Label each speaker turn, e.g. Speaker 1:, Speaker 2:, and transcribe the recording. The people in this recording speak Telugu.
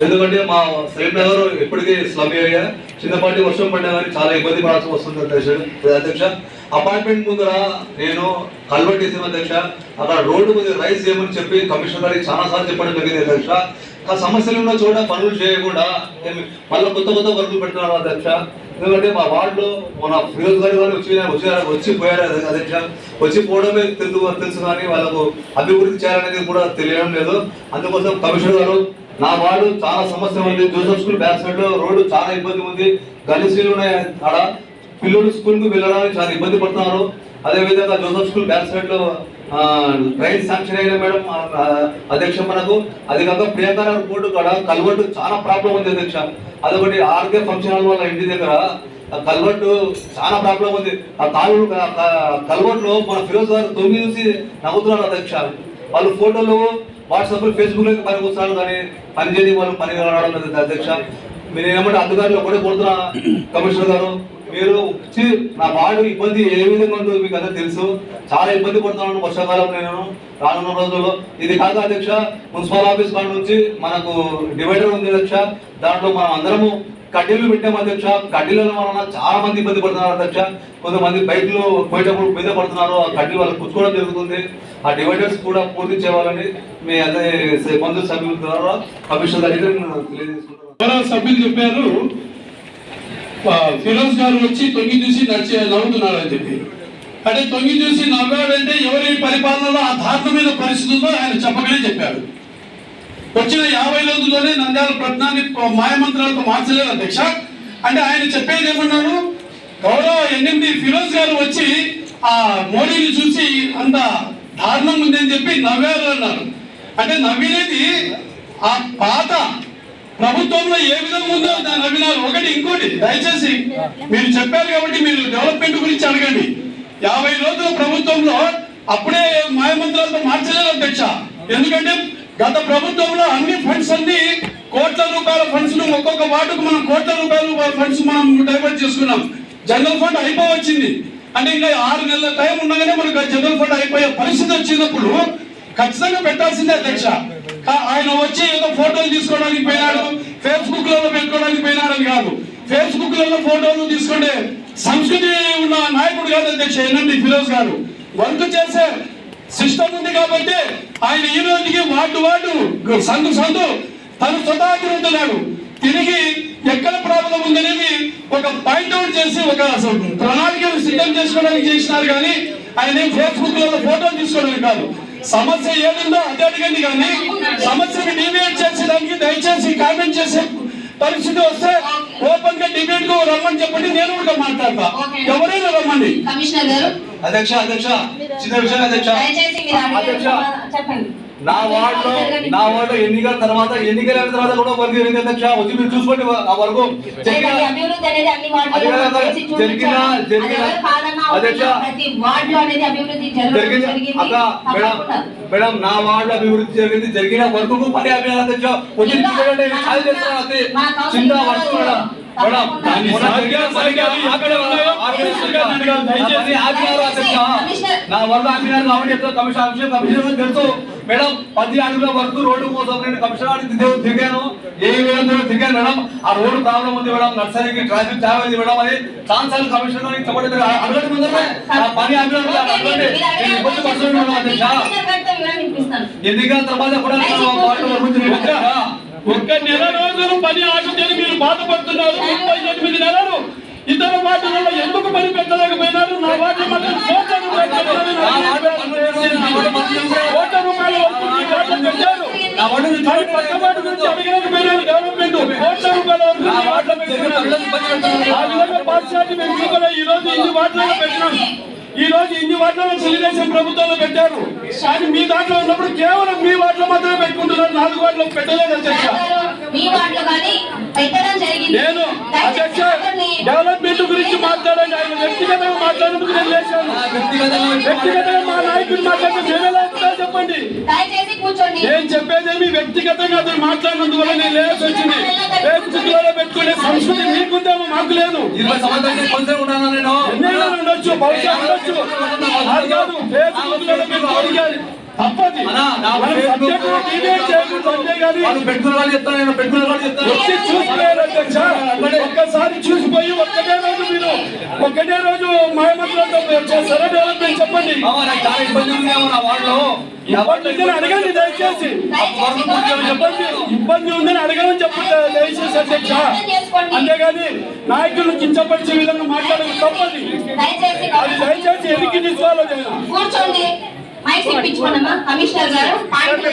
Speaker 1: ఎందుకంటే మా సైడ్ నగర్ ఇప్పటికీ స్లమ్ ఏరియా చిన్నపాటి వర్షం పడినా కానీ చాలా ఇబ్బంది పడాల్సి వస్తుంది అధ్యక్ష. అధ్యక్ష అపార్ట్మెంట్ ముందర నేను కల్వర్ట్ చేసిన అధ్యక్ష అక్కడ రోడ్డు మీద రైస్ చేయమని చెప్పి కమిషనర్ గారికి చాలా సార్లు చెప్పడం జరిగింది అధ్యక్ష. ఆ సమస్యలు ఉన్న చోట పనులు చేయకుండా మళ్ళీ కొత్త కొత్త వర్కులు పెడుతున్నారు అధ్యక్ష. ఎందుకంటే మా వార్డులో మన ఫిరోజ్ గారు గారు వచ్చి వచ్చి వచ్చి పోయారు అధ్యక్ష. వచ్చి పోవడమే తెలుసు తెలుసు కానీ వాళ్ళకు అభివృద్ధి చేయాలనేది కూడా తెలియడం లేదు. అందుకోసం కమిషనర్ గారు నా వాడు చాలా సమస్య ఉంది. జోసఫ్ స్కూల్ బ్యాక్ సైడ్లో రోడ్డు చాలా ఇబ్బంది ఉంది. గలీసీలు ఉన్నాయి ఆడ. పిల్లలు స్కూల్కు వెళ్ళడానికి చాలా ఇబ్బంది పడుతున్నారు. అదే విధంగా జోసఫ్ స్కూల్ బ్యాక్ సైడ్లో ఆ, ట్రైన్ శాంక్షన్ అయిన మేడం అధ్యక్ష మనకు. అది కాక ప్రియాంక నగర్ కాడ కల్వర్టు చాలా ప్రాబ్లం ఉంది అధ్యక్ష. అదొకటి ఆర్కే ఫంక్షన్ హాల్ వాళ్ళ ఇంటి దగ్గర. కల్వర్టు చాలా ప్రాబ్లం ఉంది. ఆ కాలు కల్వర్ట్లో మన ఫిరోజ్ గారు తొమ్మిది చూసి నవ్వుతున్నారు అధ్యక్ష. వాళ్ళు ఫోటోలు వాట్సాప్ ఫేస్బుక్లో పని కూర్చున్నారు కానీ పని చేయని వాళ్ళు పని రావడం లేదు అధ్యక్ష. మీరు ఏమంటే అధికారులు ఒకటే కొడుతున్నా కమిషనర్ గారు. మీరు వచ్చి నా వాడు ఇబ్బంది ఏ విధంగా ఉందో మీకు అందరూ తెలుసు. చాలా ఇబ్బంది పడుతున్నాను వర్షాకాలం నేను రానున్న రోజుల్లో. ఇది కాక అధ్యక్ష మున్సిపల్ ఆఫీస్ కాడ నుంచి మనకు డివైడర్ ఉంది అధ్యక్ష. దాంట్లో మనం అందరము కడ్డీలు పెట్టాము అధ్యక్ష. కడ్డీల వలన చాలా మంది ఇబ్బంది పడుతున్నారు అధ్యక్ష. కొంతమంది బైక్లు పోయేటప్పుడు మీద పడుతున్నారు ఆ కడ్డీ వాళ్ళు కూర్చోవడం జరుగుతుంది. ఆ డివైడర్స్ కూడా పూర్తి చేయాలని మీ అదే మందు సభ్యుల ద్వారా భవిష్యత్ గారికి
Speaker 2: సభ్యులు చెప్పారు ఫిరోజ్ గారు వచ్చి తొంగి చూసి నడిచే నవ్వుతున్నారు అని చెప్పి. అంటే తొంగి చూసి నవ్వాడంటే ఎవరి పరిపాలనలో ఆ దారుణమైన పరిస్థితి ఉందో ఆయన చెప్పకనే చెప్పారు వచ్చిన యాభై రోజుల్లోనే నంద్యాల ప్రజ్ఞాన్ని మాయమంత్రాలతో మార్చలేదు అధ్యక్ష. అంటే ఆయన చెప్పేది ఏమన్నాడు గౌరవ ఎన్ఎండి ఫిరోజ్ గారు వచ్చి ఆ మోడీని చూసి అంత దారుణం ఉందని చెప్పి నవ్వారు అన్నారు. అంటే నవ్వినది ఆ పాత ప్రభుత్వంలో ఏ విధంగా ఉందో దాన్ని నవ్వినారు. ఒకటి ఇంకోటి దయచేసి మీరు చెప్పారు కాబట్టి మీరు డెవలప్మెంట్ గురించి అడగండి. యాభై రోజుల ప్రభుత్వంలో అప్పుడే మాయమంత్రాలతో మార్చలేదు అధ్యక్ష. ఎందుకంటే గత ప్రభుత్వంలో అన్ని ఫండ్స్ అన్ని కోట్ల రూపాయల ఫండ్స్ను ఒక్కొక్క వార్డుకు మనం కోట్ల రూపాయల ఫండ్స్ మనం డైవర్ట్ చేసుకున్నాం. జనరల్ ఫండ్ అయిపోవచ్చింది. అంటే ఇంకా ఆరు నెలల టైం ఉండగానే మనకు జనరల్ ఫండ్ అయిపోయే పరిస్థితి వచ్చినప్పుడు ఖచ్చితంగా పెట్టాల్సిందే అధ్యక్ష. ఆయన వచ్చి ఏదో ఫోటోలు తీసుకోవడానికి పోయినాడు ఫేస్బుక్లలో పెట్టుకోవడానికి పోయినాడని కాదు. ఫేస్బుక్లలో ఫోటోలు తీసుకుంటే సంస్కృతి ఉన్న నాయకుడు కాదు అధ్యక్ష ఎన్ఎండి ఫిరోజ్ గారు. వర్క్ చేసే సిస్టమ్ ఉంది కాబట్టి ఆయన ఈ రోజుకి వార్డు వార్డు సందు సందు తను స్వతహా తిరుగుతున్నాడు. తిరిగి ఎక్కడ ప్రాబ్లం ఉందనేది ఒక పాయింట్ అవుట్ చేసి ఒక ప్రణాళిక సిద్ధం చేసుకోవడానికి చేసినారు కానీ ఆయన ఫేస్బుక్లో ఫోటోలు తీసుకోవడానికి కాదు. సమస్య ఏదుందో అదే అడగండి కానీ సమస్యని డిబేట్ చేసేదానికి దయచేసి కామెంట్ చేసే పరిస్థితి వస్తే ఓపెన్గా డిబేట్కు రమ్మని చెప్పండి నేను కూడా మాట్లాడతా. ఎవరైనా రమ్మండి.
Speaker 3: కమిషనర్ గారు?
Speaker 1: అధ్యక్ష అధ్యక్ష. చిన్న విషయం అధ్యక్ష. అధ్యక్ష.
Speaker 3: చెప్పండి.
Speaker 1: నా వార్డులో నా వార్డులో ఎన్నికల తర్వాత ఎన్నికల తర్వాత కూడా వర్క్ జరిగింది అధ్యక్ష వచ్చి మీరు చూసుకోండి ఆ వరకు జరిగిన
Speaker 3: అభివృద్ధి.
Speaker 1: జరిగిన- అధ్యక్ష,
Speaker 3: అభివృద్ధి
Speaker 1: అక్క మేడం నా వార్డు అభివృద్ధి జరిగింది. జరిగిన వర్క్ పని అధ్యక్ష వచ్చి చూడండి చిన్న వర్క్ మేడం
Speaker 2: అడగాలి,
Speaker 1: నా. పని ఆపినారు కాబట్టి ఎట్లా కమిషన్ కమిషన్ తెలుసు మేడం పది అడుగుల వరకు రోడ్డు కోసం నేను కమిషన్ ఆడికి దిగు- దిగాను. ఏ విధంగా దిగాను మేడం? ఆ రోడ్డు ప్రాబ్లం ఉంది మేడం నర్సరీకి ట్రాఫిక్ జామ్ అయింది మేడం అది ఛాన్సాలు కమిషన్ చెప్పండి మీరు అడగండి ముందరే ఆ పని అడగండి. నేను ఇబ్బంది పడుతున్నాను మేడం
Speaker 3: కమిషనర్.
Speaker 1: ఎన్నికల తర్వాత కూడా
Speaker 2: ఒక్క నెల రోజులు పని ఆగితేనే మీరు బాధపడుతున్నారు. ముప్పై ఎనిమిది నెలలు ఇతర వార్డులలో ఎందుకు పని పెట్టలేకపోయినారు? నా వార్డు మాత్రం కోట్ల రూపాయలు పెట్టారు. నా కోట్ల రూపాయల వరకు మీ వార్డులో పెట్టారు.
Speaker 1: నా వార్డు నుంచి
Speaker 2: మరి పక్క వార్డు గురించి అడగలేకపోయినారు గవర్నమెంట్ కోట్ల రూపాయల వరకు మీ వార్డులో పెట్టారు. ఆ విధంగా పాఠశాలని మేము చూడలే. ఈ రోజు ఇన్ని పెట్టినాం. ఈ రోజు ఇన్ని తెలుగుదేశం ప్రభుత్వంలో పెట్టారు. కానీ మీ దాంట్లో ఉన్నప్పుడు కేవలం మీ వార్డులో మాత్రమే పెట్టుకుంటున్నారు. నాలుగు వార్డులో పెట్టలేదు అధ్యక్ష.
Speaker 3: గారు, మీ వార్డులో కానీ పెట్టడం జరిగింది.
Speaker 2: నేను అధ్యక్ష డెవలప్మెంట్ గురించి మాట్లాడండి. ఆయన వ్యక్తిగతంగా మాట్లాడేందుకు నేను లేచాను. వ్యక్తిగతంగా మా నాయకుడు ఎలా చెప్పండి
Speaker 3: దయచేసి కూర్చోండి
Speaker 2: నేను చెప్పేదేమి వ్యక్తిగతంగా అతను మాట్లాడినందువల్ల నేను లేయాల్సి వచ్చింది ఫేస్బుక్ పెట్టుకునే సంస్కృతి మీకుందేమో మాకు లేదు
Speaker 1: ఇరవై సంవత్సరాలు కొంచెం ఉన్నాను నేను
Speaker 2: ఎన్నైనా ఉండొచ్చు బహుశా ఉండొచ్చు అది కాదు ఫేస్బుక్లో పెట్టుకోవాలి తప్పది.
Speaker 1: వాళ్ళు వాళ్ళు వాళ్ళు
Speaker 2: వచ్చి చూసిపోయారు అధ్యక్ష. ఒక్కసారి చూసిపోయి ఒక్కటే రోజు మీరు ఒకటే రోజు మాయమంత్రంతో చేస్తారా డెవలప్మెంట్ చెప్పండి.
Speaker 1: చాలా ఇబ్బంది ఉంది ఏమో నా
Speaker 2: ఉందని అడగండి దయచేసి. ఇబ్బంది ఇబ్బంది ఉందని అడగమని చెప్పండి దయచేసి అధ్యక్ష. అంతేగాని నాయకులను కించపరిచే విధంగా మాట్లాడడం తప్పది.
Speaker 3: దయచేసి
Speaker 2: అది దయచేసి ఎన్నికి తీసుకోవాలో
Speaker 3: మైక్ ఇప్పించుకోండమ్మా. కమిషనర్ గారు పాయింట్